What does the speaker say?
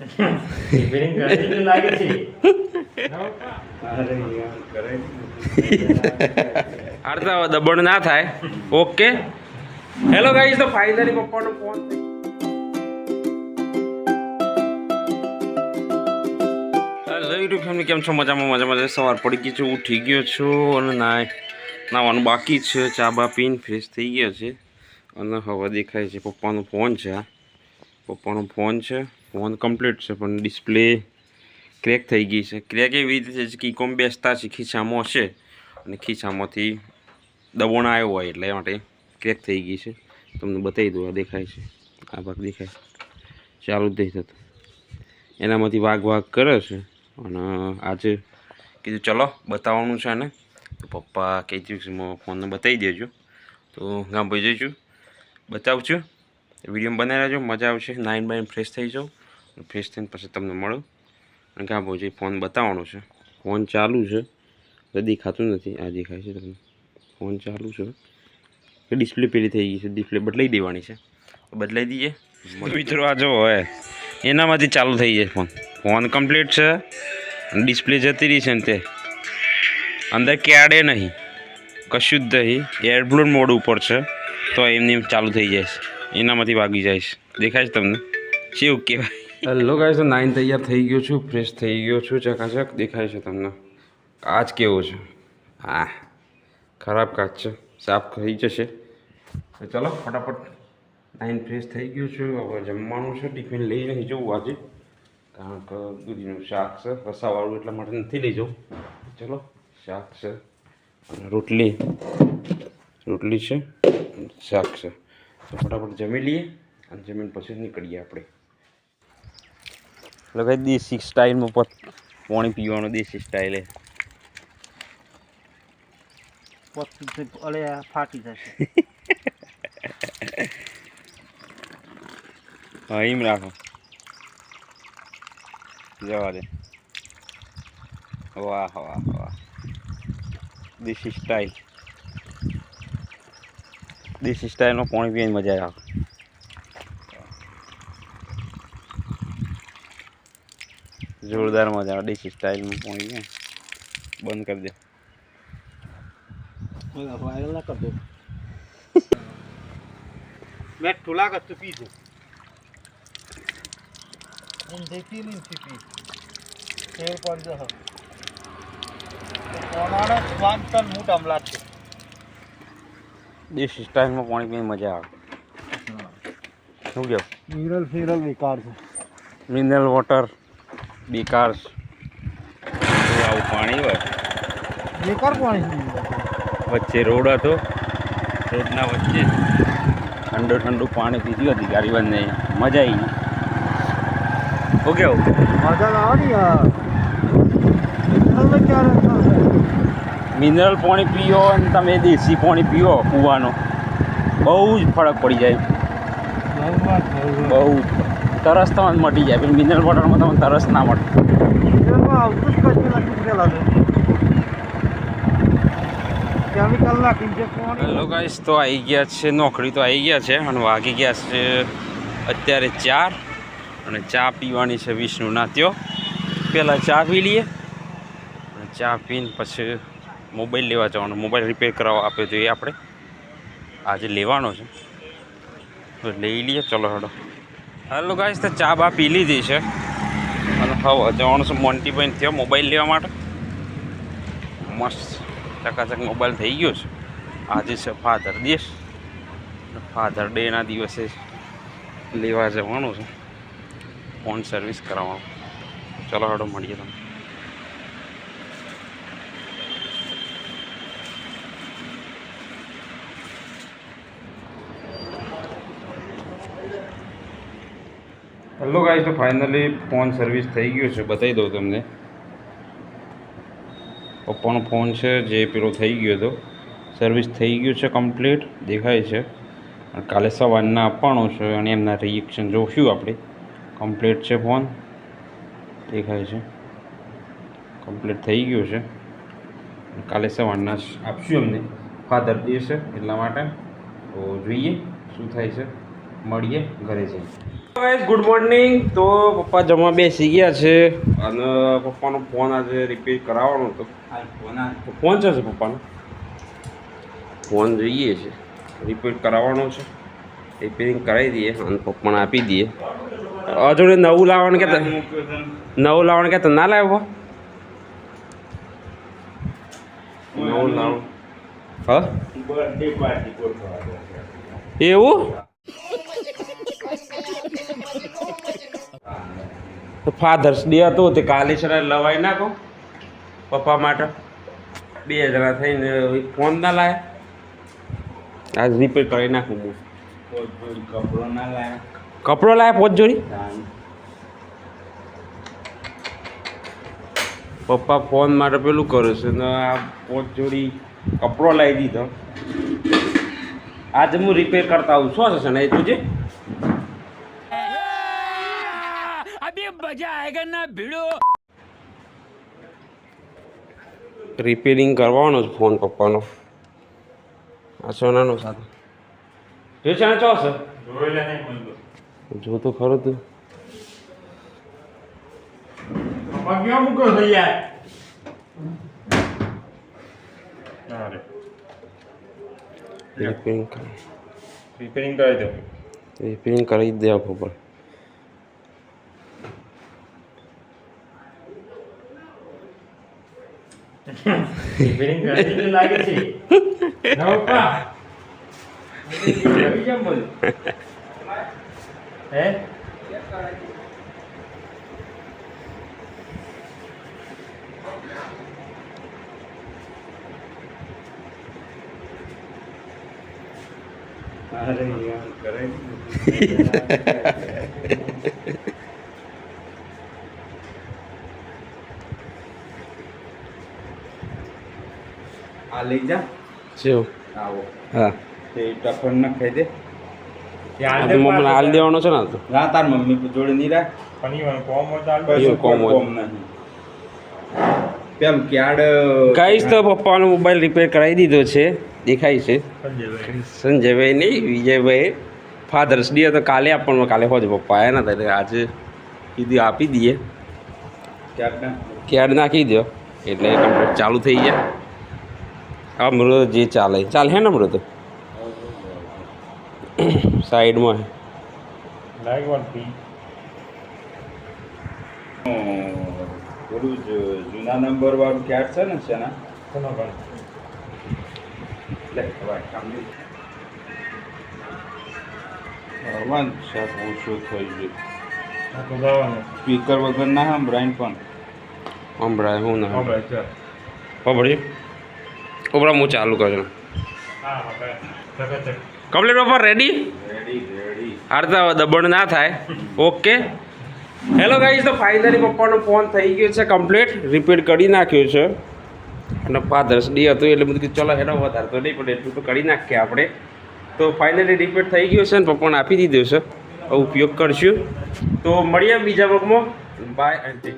Repairing કરી દીધું લાગે અડધા દબણ ના થાય. ઓકે હેલો ગાઈઝ તો ફાઇનલી પપ્પાનો ફોન હેલો ફેમિલી કેમ છો? મજામાં મજામાં. મજા સવાર પડી ગઈ છું ઉઠી ગયો છું અને ના નાવાનું બાકી છે. ચા, બા પીને ફ્રેશ થઈ ગયો છે. અને હવે દેખાય છે પપ્પાનો ફોન છે આ. પપ્પાનો ફોન છે. ફોન કમ્પ્લીટ છે, પણ ડિસ્પ્લે ક્રેક થઈ ગઈ છે. ક્રેક એવી રીતે છે કે કોમ બેસતા છે ખીચામાં હશે અને ખીચામાંથી દબોણ આવ્યો હોય એટલે માટે ક્રેક થઈ ગઈ છે. તમને બતાવી દઉં દેખાય છે. આ ભાગ દેખાય ચાલુ જ નહીં થતું એનામાંથી વાઘ વાઘ કરે છે. અને આજે કીધું, ચલો, બતાવવાનું છે ને તો પપ્પા દિવસમાં ફોનને બતાવી દેજો. તો ગામ ભાઈ જઈશું. બતાવું છું વીડિયો બનાવી રહેજો મજા આવશે. નાઇન બાઇન ફ્રેશ થઈ જાઉં ફ્રેશ થઈને પછી તમને મળું. અને ગામ ભાઈ ફોન બતાવવાનો છે. ફોન ચાલુ છે. તો દેખાતું નથી. આ દેખાય છે તમને. ફોન ચાલુ છે. કે ડિસ્પ્લે પેલી થઈ ગઈ છે. ડિસ્પ્લે બદલાઈ દેવાની છે. બદલાઈ દઈએ. મિત્રો આ જો હોય એનામાંથી ચાલુ થઈ જાય ફોન. ફોન કમ્પ્લીટ છે. અને ડિસ્પ્લે જતી રહી છે ને તે. અંદર ક્યાડે નહીં. કશું જ નહીં. એરબ્લોન મોડ ઉપર છે. તો એમની એમ ચાલુ થઈ જાય છે. એનામાંથી વાગી જાય છે. દેખાય છે તમને? શું કહેવાય. હેલો ગાઈસ નાઇન તૈયાર થઈ ગયો છું, ફ્રેશ થઈ ગયો છું, ચકાચક દેખાય છે તમને. કાચ કેવો છે? હા ખરાબ કાચ છે, સાફ થઈ જશે. તો ચલો, ફટાફટ નાઇન ફ્રેશ થઈ ગયો છું, હવે જમવાનું છે, ટિફિન લઈ નહીં જવું આજે. કારણ કે દૂધીનું શાક છે, રસાવાળું એટલા માટે નથી લઈ જવું. ચલો, શાક છે અને રોટલી. રોટલી છે શાક છે. તો ફટાફટ જમી લઈએ અને જમીન પછી નીકળીએ આપણે. લગાવી દેશી સ્ટાઇલમાં પાણી પીવાનું દેશી સ્ટાઇલે ફાટી જશે. હા એમ રાખો. જવા દે. વાહ વાહ વાહ. દેશી સ્ટાઇલ દેશી સ્ટાઇલમાં પાણી પીવાની મજા આવે. જોરદાર મજા આવે દેશી સ્ટાઇલમાં પહોંચી ગયા બંધ કરી દે. વાયરલ ના કરતો મેં ઠુલા કરતું પીધું ઊંધી પી લીન પી. તેલ પર જહ કોનાનો સ્વાદ તન મૂટ અમલા છે. દેશી સ્ટાઇલમાં પાણી પીવાની મજા આવે. શું કહો? મિનરલ ફિનરલ વિકાર છે. મિનરલ વોટર બેકાર આવું પાણી હોય. બેકાર પાણી વચ્ચે રોડ હતો. રોડના વચ્ચે ઠંડુ ઠંડુ પાણી પીધું હતી ગાડી બંધ મજા આવી ઓકે મજા આવે મિનરલ મિનરલ પાણી પીઓ અને તમે દેશી પાણી પીઓ કૂવાનો. બહુ જ ફરક પડી જાય. બહુ જ. તરસ તમને મટી જાય પણ મિનરલ વોટરમાં તમને તરસ ના મળે. હેલો ગાઈસ તો. આવી ગયા છે નોકરી તો આવી ગયા છે અને વાગી ગયા છે અત્યારે ચાર અને ચા પીવાની છે વિષ્ણુ નાત્યો પહેલાં ચા પી લઈએ. અને ચા પીને પછી મોબાઈલ લેવા જવાનો મોબાઈલ રિપેર કરાવવા આપ્યો જોઈએ એ આપણે આજે લેવાનો છે. તો લઈ લઈએ ચલો હેડો. હેલો ગાઈસ તો ચા બા પી લીધી છે. અને હવે જવાનું છે મોન્ટીભાઈ થયો મોબાઈલ લેવા માટે. મસ્ત ચકાચક મોબાઈલ થઈ ગયો છે. આજે છે ફાધર દિવસ ફાધર ડેના દિવસે લેવા જવાનું છે. ફોન સર્વિસ કરાવવાનું. ચલો હડો મળીએ તમે હેલો ગાઈસ તો ફાઇનલી ફોન સર્વિસ થઈ ગયો છે. બતાવી દઉં તમને. પપ્પાનો ફોન છે, જે પેલો થઈ ગયો હતો. સર્વિસ થઈ ગયું છે કમ્પ્લીટ દેખાય છે. કાલે સવારના આપવાનો છે અને એમના રિએક્શન જોશું આપણે. કમ્પ્લીટ છે ફોન દેખાય છે. કમ્પ્લીટ થઈ ગયું છે. કાલે સવારના આપશું એમને ફાધર ડે છે એટલા માટે. તો જોઈએ શું થાય છે. મળીએ ઘરે જઈએ ગુડ મોર્નિંગ તો પપ્પા જમવા બેસી ગયા છે. અને પપ્પાનો ફોન આજે રિપેર કરાવવાનો હતો. ફોન છે પપ્પાનો? ફોન જોઈએ છે. રિપેર કરાવવાનો છે. રિપેરિંગ કરાવી દઈએ અને પપ્પાને આપી દઈએ. હજુ નવું લાવવાનું કે નવું લાવવાનું કે ના લાવ્યો નવું લાવ. હા? બર્થડે એવું ફાધર્સ ડે હતો, તે કાલે ને લવાઈ નાખો. પપ્પા માટે બે જણા થઈને ફોન ના લાયા. આજ રિપેર કરી નાખું હું. કપડો ના લાયા. કપડો લાયા પોત જોડી? પપ્પા ફોન માટે પેલું કરે છે, ને આ પોત જોડી કપડો લાવી દીધો. આજે હું રિપેર કરતા આવું. શું હશે ને એ તુજે રિપેરિંગ કરવાનો છે ફોન પપ્પાનો આ સોનાનો સાથે જો છે ને ચો હશે જોયેલા નહીં મને તો જો તો ખરો તું પપ્પા ક્યાં મૂકો થઈ જાય રિપેરિંગ કરી રિપેરિંગ કરાવી દો રિપેરિંગ કરી દે આપો પપ્પા રિપેરિંગ દીધું લાગે છે ના પપ્પા કેમ બોલ હે અરે યાર કરાવી આ લઈ જા. શું આવો. હા. તે ટફન ના ખાઈ દે. તો હાલ દેવાનો છે ને તો. ના તાર મમ્મી જોડે નહીં રાખ. કોમ હોય. નહીં. પેલું ક્યાડ ગાઈસ તો પપ્પાનો મોબાઈલ રિપેર કરાવી દીધો છે. દેખાય છે. સંજયભાઈ. નહીં વિજયભાઈ. ફાધર્સ ડે તો કાલે આપણને કાલે હોજ પપ્પા આવ્યા નતા એટલે આજે કીધું આપી દઈએ. ક્યાડ ના નાખી દો એટલે કમ્પ્લીટ ચાલુ થઈ જાય આ મૃત જે ચાલે ચાલે હે ને મૃત? સાઈડમાં. પેલું જ જૂના નંબર વાળું ક્યાડ છે ને શેના? હવાન શાક ઓછું થઈ ગયું. સ્પીકર વગર ના સંભળાય પણ. હમણાં હું ના ખબર ઉપરા હું ચાલુ કરજો કમ્પ્લીટ પપ્પા રેડી હારતા દબણ ના થાય. ઓકે હેલો ગાઈઝ તો ફાઇનલી પપ્પાનો ફોન થઈ ગયો છે કમ્પ્લીટ રિપીટ કરી નાખ્યો છે. અને ફાધર્સ ડે હતું એટલે બધું ચલો હેડો વધારે તો નહીં, પણ એટલું તો કરી નાખીએ આપણે. તો ફાઇનલી રિપીટ થઈ ગયો છે ને, પપ્પાને આપી દીધો છે. ઉપયોગ કરશું. તો મળીએ બીજા વર્ગમાં બાય આંટી